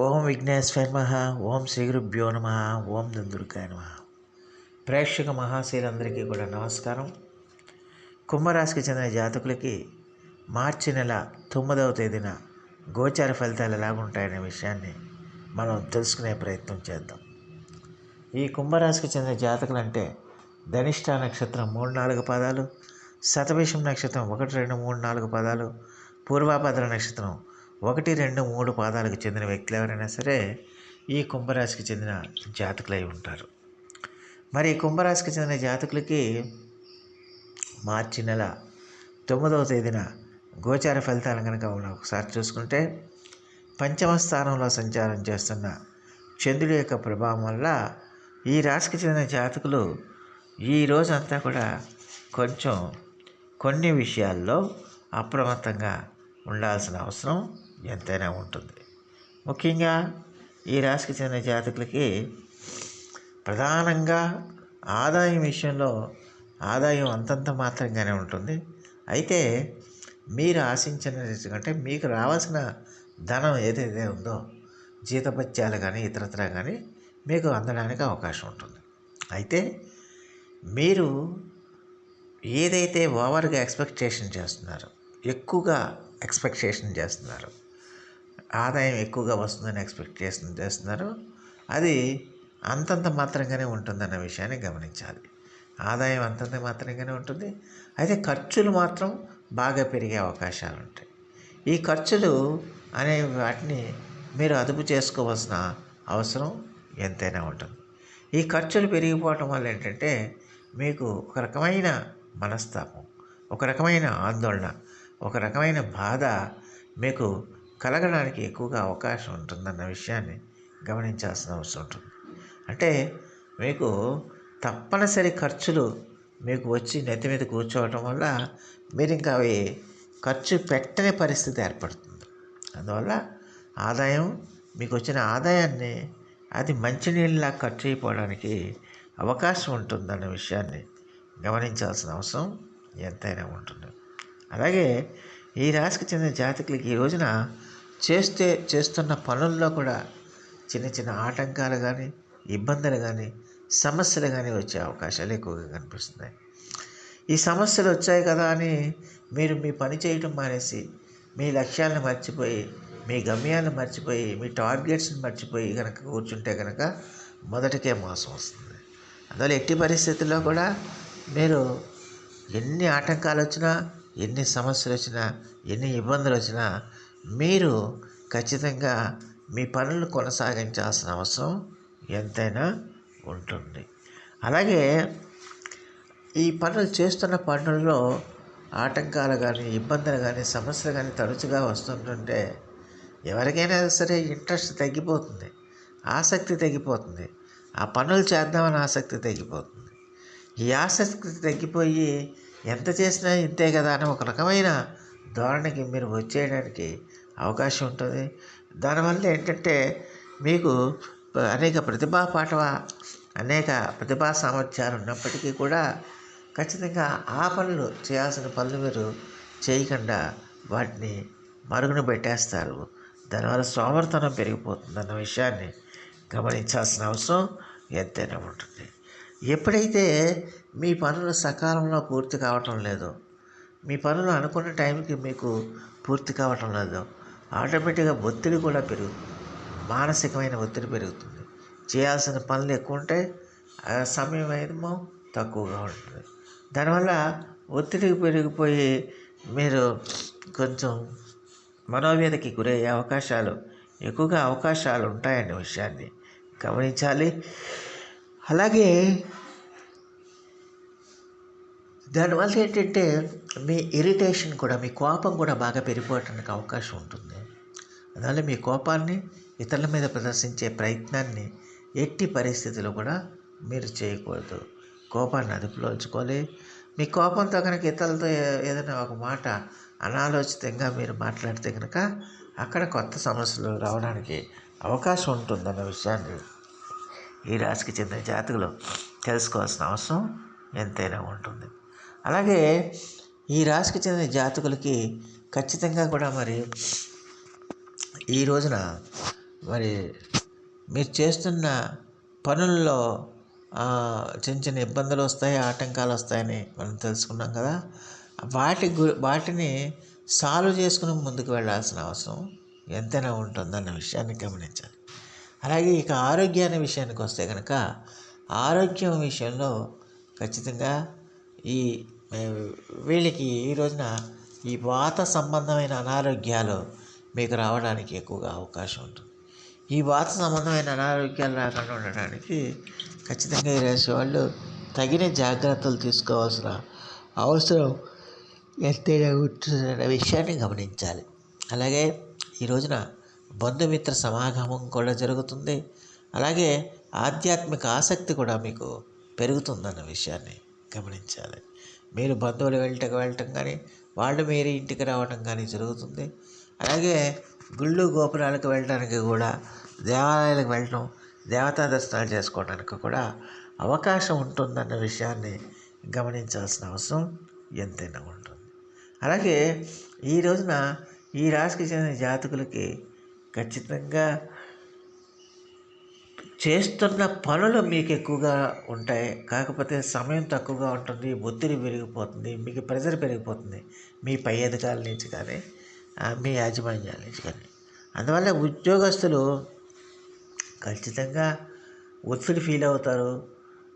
ఓం విఘ్నేశ్వర నమ. ఓం శ్రీ గురుభ్యో నమ. ఓం దుందుర్గాయ నమ. ప్రేక్షక మహాశీలందరికీ కూడా నమస్కారం. కుంభరాశికి చెందిన జాతకులకి మార్చి నెల తొమ్మిదవ తేదీన గోచార ఫలితాలు ఎలాగుంటాయనే విషయాన్ని మనం తెలుసుకునే ప్రయత్నం చేద్దాం. ఈ కుంభరాశికి చెందిన జాతకులు అంటే ధనిష్ట నక్షత్రం మూడు నాలుగు పదాలు శతభిషం నక్షత్రం ఒకటి రెండు మూడు నాలుగు పదాలు పూర్వాభద్ర నక్షత్రం ఒకటి రెండు మూడు పాదాలకు చెందిన వ్యక్తులు ఎవరైనా సరే ఈ కుంభరాశికి చెందిన జాతకులై ఉంటారు. మరి కుంభరాశికి చెందిన జాతకులకి మార్చి నెల తొమ్మిదవ తేదీన గోచార ఫలితాలు కనుక మనం ఒకసారి చూసుకుంటే పంచమ స్థానంలో సంచారం చేస్తున్న చంద్రుడి యొక్క ప్రభావం వల్ల ఈ రాశికి చెందిన జాతకులు ఈ రోజంతా కూడా కొంచెం కొన్ని విషయాల్లో అప్రమత్తంగా ఉండాల్సిన అవసరం. ఎంతైనా ఉంటుంది. ముఖ్యంగా ఈ రాశికి చెందిన జాతకులకి ప్రధానంగా ఆదాయం విషయంలో ఆదాయం అంతంత మాత్రంగానే ఉంటుంది. అయితే మీరు ఆశించిన అంటే మీకు రావాల్సిన ధనం ఏదైతే ఉందో జీతపత్యాలు కానీ ఇతరత్ర కానీ మీకు అందడానికి అవకాశం ఉంటుంది. అయితే మీరు ఏదైతే ఓవర్గా ఎక్స్పెక్టేషన్ చేస్తున్నారో ఎక్కువగా ఎక్స్పెక్టేషన్ చేస్తున్నారు ఆదాయం ఎక్కువగా వస్తుందని ఎక్స్పెక్ట్ ఎక్స్పెక్టేషన్ చేస్తున్నారు. అది అంతంత మాత్రంగానే ఉంటుందన్న విషయాన్ని గమనించాలి. ఆదాయం అంతంత మాత్రంగానే ఉంటుంది. అయితే ఖర్చులు మాత్రం బాగా పెరిగే అవకాశాలు ఉంటాయి ఈ ఖర్చులు అనే వాటిని మీరు అదుపు చేసుకోవాల్సిన అవసరం ఎంతైనా ఉంటుంది. ఈ ఖర్చులు పెరిగిపోవటం వల్ల ఏంటంటే మీకు ఒక రకమైన మనస్తాపం ఒక రకమైన ఆందోళన ఒక రకమైన బాధ మీకు కలగడానికి ఎక్కువగా అవకాశం ఉంటుందన్న విషయాన్ని గమనించాల్సిన అవసరం ఉంటుంది. అంటే మీకు తప్పనిసరి ఖర్చులు మీకు వచ్చి నెత్తి మీద కూర్చోవటం వల్ల మీరు ఇంకా అవి ఖర్చు పెట్టని పరిస్థితి ఏర్పడుతుంది. అందువల్ల ఆదాయం మీకు వచ్చిన ఆదాయాన్ని అది మంచినీళ్ళలా ఖర్చు అయిపోవడానికి అవకాశం ఉంటుందన్న విషయాన్ని గమనించాల్సిన అవసరం ఎంతైనా ఉంటుంది. అలాగే ఈ రాశికి చెందిన జాతకులకి ఈ రోజున చేస్తే చేస్తున్న పనుల్లో కూడా చిన్న చిన్న ఆటంకాలు కానీ ఇబ్బందులు కానీ సమస్యలు కానీ వచ్చే అవకాశాలు ఎక్కువగా కనిపిస్తున్నాయి. ఈ సమస్యలు వచ్చాయి కదా అని మీరు మీ పని చేయటం మానేసి మీ లక్ష్యాలను మర్చిపోయి మీ గమ్యాలను మర్చిపోయి మీ టార్గెట్స్ని మర్చిపోయి కనుక కూర్చుంటే కనుక మొదటికే మోసం వస్తుంది. అందువల్ల ఎట్టి పరిస్థితుల్లో కూడా మీరు ఎన్ని ఆటంకాలు వచ్చినా ఎన్ని సమస్యలు వచ్చినా ఎన్ని ఇబ్బందులు వచ్చినా మీరు ఖచ్చితంగా మీ పనులు కొనసాగించాల్సిన అవసరం ఎంతైనా ఉంటుంది. అలాగే ఈ పనులు చేస్తున్న పనుల్లో ఆటంకాలు కానీ ఇబ్బందులు కానీ సమస్యలు కానీ తరచుగా వస్తుంటుంటే ఎవరికైనా సరే ఇంట్రెస్ట్ తగ్గిపోతుంది ఆసక్తి తగ్గిపోతుంది. ఆ పనులు చేద్దామని ఆసక్తి తగ్గిపోతుంది. ఈ ఆసక్తి తగ్గిపోయి ఎంత చేసినా ఇంతే కదా అని ఒక రకమైన ధోరణికి మీరు వచ్చేయడానికి అవకాశం ఉంటుంది. దానివల్ల ఏంటంటే మీకు అనేక ప్రతిభా పాఠవ అనేక ప్రతిభా సామర్థ్యాలు ఉన్నప్పటికీ కూడా ఖచ్చితంగా ఆ పనులు చేయాల్సిన పనులు మీరు చేయకుండా వాటిని మరుగున పెట్టేస్తారు. దానివల్ల సోమర్థనం పెరిగిపోతుంది అన్న విషయాన్ని గమనించాల్సిన అవసరం ఎంతైనా ఉంటుంది. ఎప్పుడైతే మీ పనులు సకాలంలో పూర్తి కావటం లేదు. మీ పనులు అనుకున్న టైంకి మీకు పూర్తి కావటం లేదు. ఆటోమేటిక్గా ఒత్తిడి కూడా పెరుగుతుంది మానసికమైన ఒత్తిడి పెరుగుతుంది. చేయాల్సిన పనులు ఎక్కువ ఉంటే సమయం ఏమో తక్కువగా ఉంటుంది. దానివల్ల ఒత్తిడికి పెరిగిపోయి మీరు కొంచెం మనోవేదకి గురయ్యే అవకాశాలు ఎక్కువగా అవకాశాలు ఉంటాయనే విషయాన్ని గమనించాలి. అలాగే దానివల్ల ఏంటంటే మీ ఇరిటేషన్ కూడా మీ కోపం కూడా బాగా పెరిగిపోవటానికి అవకాశం ఉంటుంది. అందువల్ల మీ కోపాన్ని ఇతరుల మీద ప్రదర్శించే ప్రయత్నాన్ని ఎట్టి పరిస్థితిలో కూడా మీరు చేయకూడదు. కోపాన్ని అదుపులో ఉంచుకోవాలి. మీ కోపంతో కనుక ఇతరులతో ఏదైనా ఒక మాట అనాలోచితంగా మీరు మాట్లాడితే కనుక అక్కడ కొత్త సమస్యలు రావడానికి అవకాశం ఉంటుందన్న విషయాన్ని ఈ రాశికి చెందిన జాతకులు తెలుసుకోవాల్సిన అవసరం ఎంతైనా ఉంటుంది. అలాగే ఈ రాశికి చెందిన జాతకులకి ఖచ్చితంగా కూడా మరి ఈ రోజున మరి మీరు చేస్తున్న పనుల్లో చిన్న చిన్న ఇబ్బందులు వస్తాయి ఆటంకాలు వస్తాయని మనం తెలుసుకున్నాం కదా. వాటి గు వాటిని సాల్వ్ చేసుకుని ముందుకు వెళ్ళాల్సిన అవసరం ఎంతైనా ఉంటుందన్న విషయాన్ని గమనించాలి. అలాగే ఇక ఆరోగ్యాన్ని విషయానికి వస్తే కనుక ఆరోగ్యం విషయంలో ఖచ్చితంగా ఈ వీళ్ళకి ఈ రోజున ఈ వాత సంబంధమైన అనారోగ్యాలు మీకు రావడానికి ఎక్కువగా అవకాశం ఉంటుంది. ఈ వాత సంబంధమైన అనారోగ్యాలు రాకుండా ఉండడానికి ఖచ్చితంగా ఈ రాశి వాళ్ళు తగిన జాగ్రత్తలు తీసుకోవాల్సిన అవసరం ఎంతైనా ఉంటుందన్న విషయాన్ని గమనించాలి. అలాగే ఈ రోజున బంధుమిత్ర సమాగమం కూడా జరుగుతుంది. అలాగే ఆధ్యాత్మిక ఆసక్తి కూడా మీకు పెరుగుతుందన్న విషయాన్ని గమనించాలి. మీరు బంధువులు వెళ్ళటం వెళ్ళటం కానీ వాళ్ళు మీరు ఇంటికి రావడం కానీ జరుగుతుంది. అలాగే గుళ్ళు గోపురాలకు వెళ్ళడానికి కూడా దేవాలయాలకు వెళ్ళడం దేవతా దర్శనాలు చేసుకోవడానికి కూడా అవకాశం ఉంటుందన్న విషయాన్ని గమనించాల్సిన అవసరం ఎంతైనా ఉంటుంది. అలాగే ఈ రోజున ఈ రాశికి చెందిన జాతకులకి ఖచ్చితంగా చేస్తున్న పనులు మీకు ఎక్కువగా ఉంటాయి. కాకపోతే సమయం తక్కువగా ఉంటుంది ఒత్తిడి పెరిగిపోతుంది మీకు ప్రెజర్ పెరిగిపోతుంది. మీ పై అధికారుల నుంచి కానీ మీ యాజమాన్యాల నుంచి కానీ. అందువల్ల ఉద్యోగస్తులు ఖచ్చితంగా ఒత్తిడి ఫీల్ అవుతారు.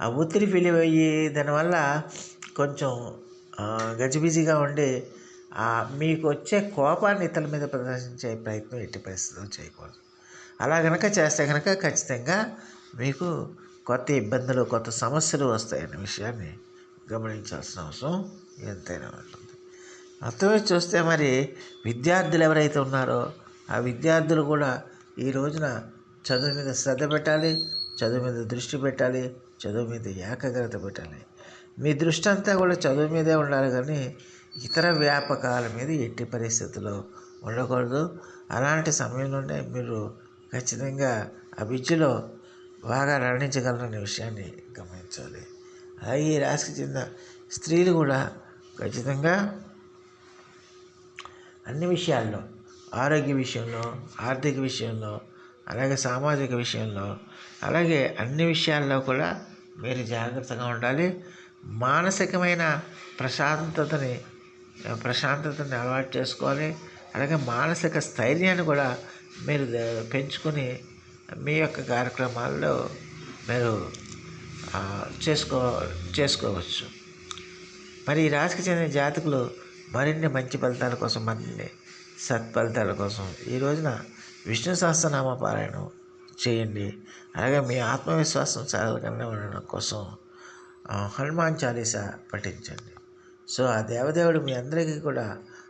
ఆ ఒత్తిడి ఫీల్ అయ్యి దానివల్ల కొంచెం గజిబిజిగా ఉండి మీకు వచ్చే కోపాన్ని ఇతరుల మీద ప్రదర్శించే ప్రయత్నం ఎట్టి పరిస్థితుల్లో చేయకూడదు. అలా కనుక చేస్తే కనుక ఖచ్చితంగా మీకు కొత్త ఇబ్బందులు కొత్త సమస్యలు వస్తాయనే విషయాన్ని గమనించాల్సిన అవసరం ఎంతైనా ఉంటుంది. మొత్తమే చూస్తే మరి విద్యార్థులు ఎవరైతే ఉన్నారో ఆ విద్యార్థులు కూడా ఈ రోజున చదువు మీద శ్రద్ధ పెట్టాలి చదువు మీద దృష్టి పెట్టాలి చదువు మీద ఏకాగ్రత పెట్టాలి. మీ దృష్టి అంతా కూడా చదువు మీదే ఉండాలి కానీ ఇతర వ్యాపకాల మీద ఎట్టి పరిస్థితుల్లో ఉండకూడదు. అలాంటి సమయంలోనే మీరు ఖచ్చితంగా ఆ విద్యలో బాగా రాణించగలరనే విషయాన్ని గమనించాలి. అలాగే ఈ రాశికి చెందిన స్త్రీలు కూడా ఖచ్చితంగా అన్ని విషయాల్లో ఆరోగ్య విషయంలో ఆర్థిక విషయంలో అలాగే సామాజిక విషయంలో అలాగే అన్ని విషయాల్లో కూడా మీరు జాగ్రత్తగా ఉండాలి. మానసికమైన ప్రశాంతతని ప్రశాంతతని అలవాటు చేసుకోవాలి. అలాగే మానసిక స్థైర్యాన్ని కూడా మీరు పెంచుకొని మీ యొక్క కార్యక్రమాల్లో మీరు చేసుకో చేసుకోవచ్చు. మరి ఈ రాశికి చెందిన జాతకులు మరిన్ని మంచి ఫలితాల కోసం మరిన్ని సత్ఫలితాల కోసం ఈ రోజున విష్ణు సహస్రనామ పారాయణం చేయండి. అలాగే మీ ఆత్మవిశ్వాసం సరళకంగా ఉండడం కోసం హనుమాన్ చాలీసా పఠించండి. సో ఆ దేవదేవుడు మీ అందరికీ కూడా